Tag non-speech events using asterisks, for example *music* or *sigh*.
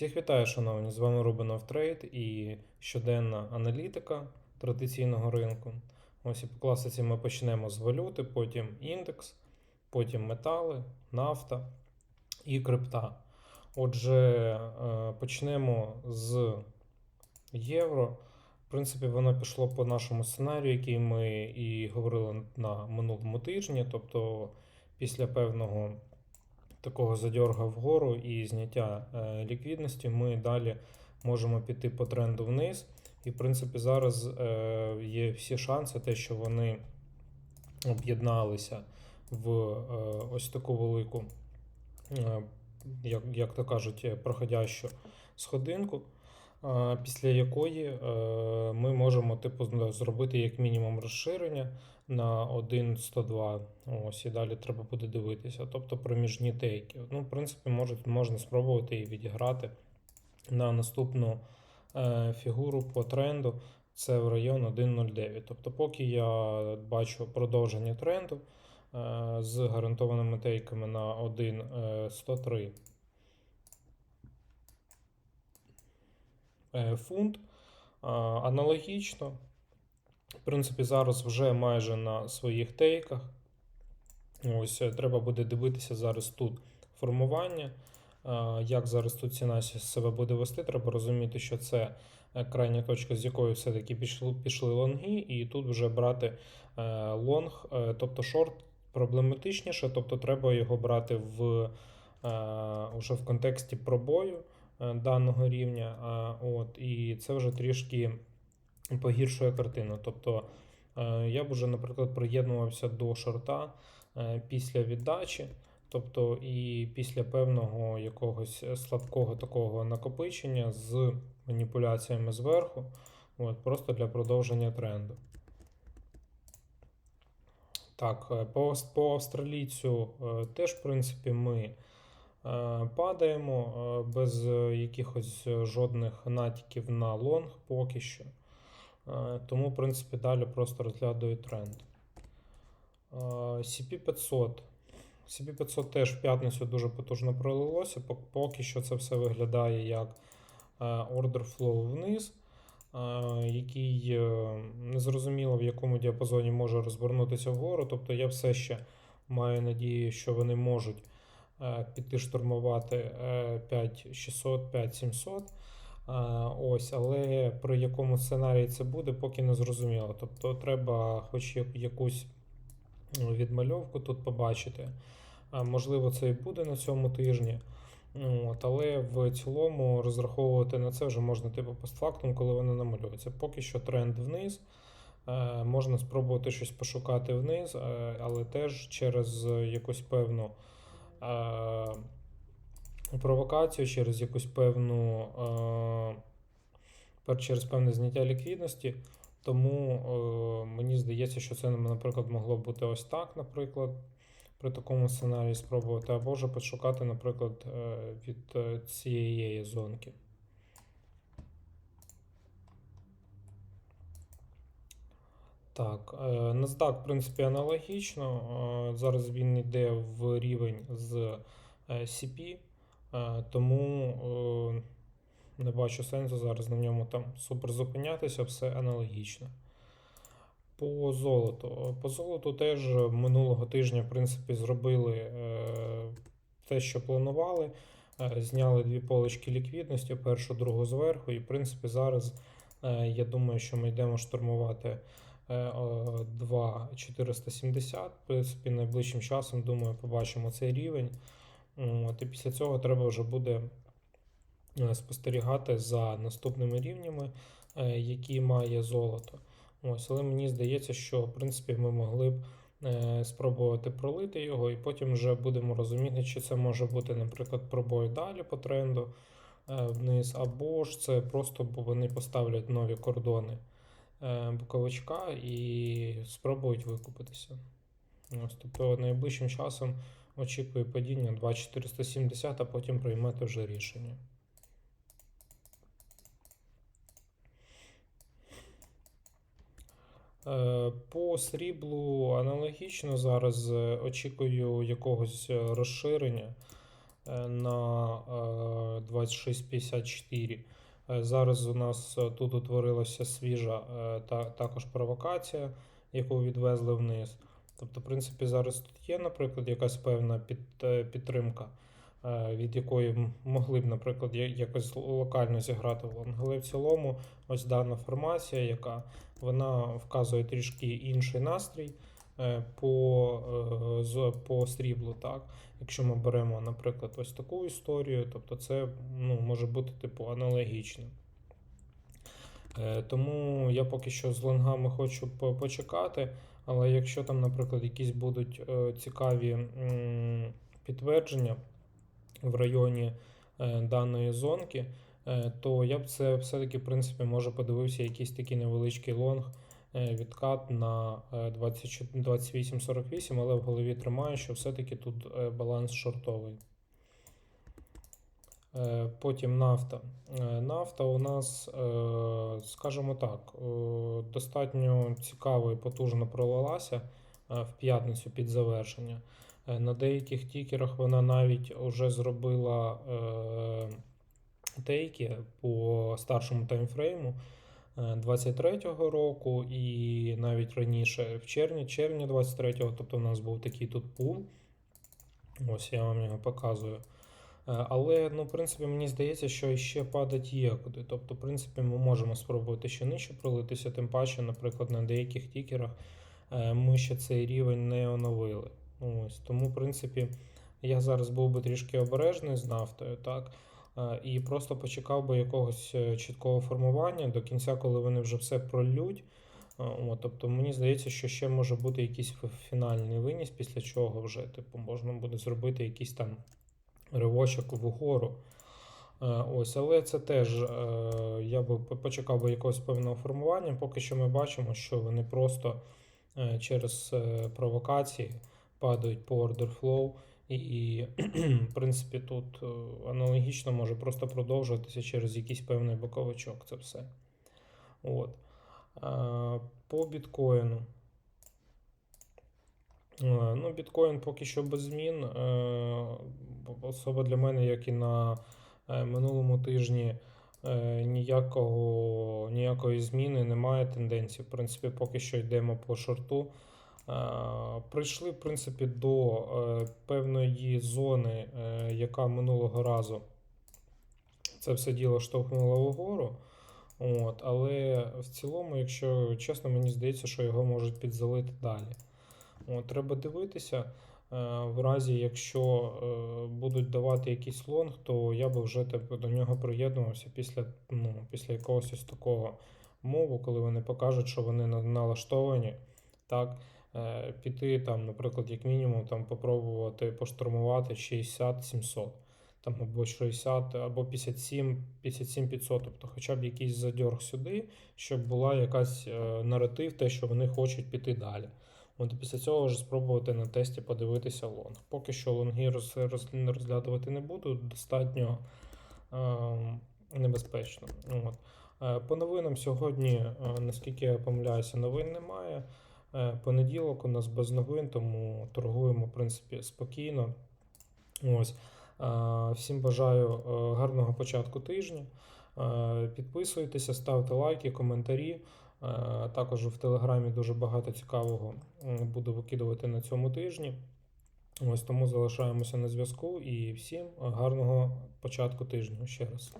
Всіх вітаю, шановні! З вами Рубинов Трейд і щоденна аналітика традиційного ринку. Ось і по класиці ми почнемо з валюти, потім індекс, потім метали, нафта і крипта. Отже, е, почнемо з євро. В принципі, воно пішло по нашому сценарію, який ми і говорили на минулому тижні. Тобто, після певного такого задьорга вгору і зняття е, ліквідності, ми далі можемо піти по тренду вниз. І, в принципі, зараз е, є всі шанси, те, що вони об'єдналися в е, ось таку велику, як, як то кажуть, проходящу сходинку, після якої е, ми можемо типу, зробити як мінімум розширення на 1.102. Ось і далі треба буде дивитися. Тобто проміжні тейки. Ну, в принципі, можуть, можна спробувати і відіграти на наступну е, фігуру по тренду. Це в район 1.09. Тобто, поки я бачу продовження тренду е, з гарантованими тейками на 1.103 фунт. Аналогічно, в принципі, зараз вже майже на своїх тейках. Ось е, треба буде дивитися зараз тут формування. е, Як зараз тут ціна себе буде вести, треба розуміти, що це е, крайня точка, з якої все-таки пішли, пішли лонги, і тут вже брати е, лонг, е, тобто шорт проблематичніше, тобто треба його брати в, е, уже в контексті пробою е, даного рівня. От, і це вже трішки погіршує картину. Тобто е, я б уже, наприклад, приєднувався до шорта е, після віддачі, тобто і після певного якогось слабкого такого накопичення з маніпуляціями зверху, от, просто для продовження тренду. Так, е, по, по австралійцю е, теж, в принципі, ми е, падаємо е, без е, якихось е, жодних натяків на лонг поки що. Е, Тому, в принципі, далі просто розглядаю тренд. Е, CP500. CP500 теж в п'ятницю дуже потужно пролилося. Поки що це все виглядає як е, order flow вниз, е, який е, незрозуміло в якому діапазоні може розвернутися вгору. Тобто я все ще маю надію, що вони можуть е, піти штурмувати е, 5600, 5700. Ось, але при якому сценарії це буде, поки не зрозуміло. Тобто треба хоч якусь ну, відмальовку тут побачити. Можливо, це і буде на цьому тижні. Ну, От, але в цілому розраховувати на це вже можна типу постфактум, коли вони намалюються. Поки що тренд вниз. Е, Можна спробувати щось пошукати вниз, е, але теж через якусь певну е, провокацію, через якусь певну е, через певне зняття ліквідності. Тому е, мені здається, що це, наприклад, могло бути ось так, наприклад, при такому сценарії спробувати, або ж пошукати, наприклад, е, від е, цієї зонки. Так, е, NASDAQ, в принципі, аналогічно. Е, Зараз він йде в рівень з е, CP, е, тому е, не бачу сенсу зараз на ньому там супер зупинятися, все аналогічно. По золоту. По золоту теж минулого тижня, в принципі, зробили е, те, що планували. Е, Зняли дві полочки ліквідності, першу, другу зверху. І, в принципі, зараз е, я думаю, що ми йдемо штурмувати е, 2,470. В принципі, найближчим часом, думаю, побачимо цей рівень. От, і після цього треба вже буде е, спостерігати за наступними рівнями, е, які має золото. Ось, але мені здається, що в принципі ми могли б е, спробувати пролити його, і потім вже будемо розуміти, чи це може бути, наприклад, пробой далі по тренду е, вниз, або ж це просто бо вони поставлять нові кордони е, боковичка і спробують викупитися. Ось, тобто найближчим часом очікую падіння 2,470, а потім приймете вже рішення. Е, По сріблу аналогічно зараз е, очікую якогось е, розширення е, на е, 2654. Е, Зараз у нас е, тут утворилася свіжа е, та, також провокація, яку відвезли вниз. Тобто, в принципі, зараз тут є, наприклад, якась певна під, підтримка, від якої могли б, наприклад, якось локально зіграти в лонг. Але в цілому, ось дана формація, яка вона вказує трішки інший настрій по, е, по сріблу. Так? Якщо ми беремо, наприклад, ось таку історію, тобто це ну, може бути типу аналогічним. Е, Тому я поки що з лонгами хочу почекати, але якщо там, наприклад, якісь будуть е, цікаві підтвердження в районі е, даної зонки, е, то я б це все-таки, в принципі, може подивився якийсь такий невеличкий лонг е, відкат на е, 24 28-48, але в голові тримаю, що все-таки тут е, баланс шортовий. Е, Потім нафта. Е, Нафта у нас, е, скажімо так, е, достатньо цікаво і потужно пролилася е, в п'ятницю під завершення. Е, На деяких тікерах вона навіть вже зробила е, тейки по старшому таймфрейму е, 23-го року і навіть раніше в червні, червні 23-го, тобто у нас був такий тут пул. Ось я вам його показую. Е, Але, ну, в принципі, мені здається, що ще падать є куди. Тобто, в принципі, ми можемо спробувати ще нижче пролитися, тим паче, наприклад, на деяких тікерах е, ми ще цей рівень не оновили. Ось, тому, в принципі, я зараз був би трішки обережний з нафтою, так? Е, І просто почекав би якогось е, чіткого формування до кінця, коли вони вже все пролють. Е, От, тобто мені здається, що ще може бути якийсь фінальний виніс, після чого вже типу, можна буде зробити якийсь там ривочок вгору. Ось, але це теж я би почекав би якогось певного формування. Поки що ми бачимо, що вони просто через провокації падають по flow. І, *clears throat* в принципі, тут е, аналогічно може просто продовжуватися через якийсь певний боковичок. Це все. От. По біткоїну. Е, Ну, біткоін поки що без змін. Е, Особа для мене, як і на минулому тижні, ніякого, ніякої зміни немає тенденції. В принципі, поки що йдемо по шорту. Е, Прийшли, в принципі, до е, певної зони, е, яка минулого разу це все діло штовхнуло вгору. От, але в цілому, якщо чесно, мені здається, що його можуть підзалити далі. От, треба дивитися. В разі, якщо будуть давати якийсь лонг, то я би вже до нього приєднувався після, ну, після якогось ось такого мову, коли вони покажуть, що вони налаштовані. Так, піти там, наприклад, як мінімум, там попробувати поштурмувати 60-700, там або 60, або 57, 57 500, тобто хоча б якийсь задьорг сюди, щоб була якась е, наратив, те, що вони хочуть піти далі. От після цього вже спробувати на тесті подивитися лонг. Поки що лонги роз, роз, розглядувати не буду, достатньо е, небезпечно. От. Е, По новинам сьогодні, е, наскільки я помиляюся, новин немає. Е, Понеділок у нас без новин, тому торгуємо, в принципі, спокійно. Ось. Е, Всім бажаю е, гарного початку тижня. Підписуйтеся, ставте лайки, коментарі. Також в Телеграмі дуже багато цікавого буду викидувати на цьому тижні. Ось тому залишаємося на зв'язку і всім гарного початку тижня ще раз.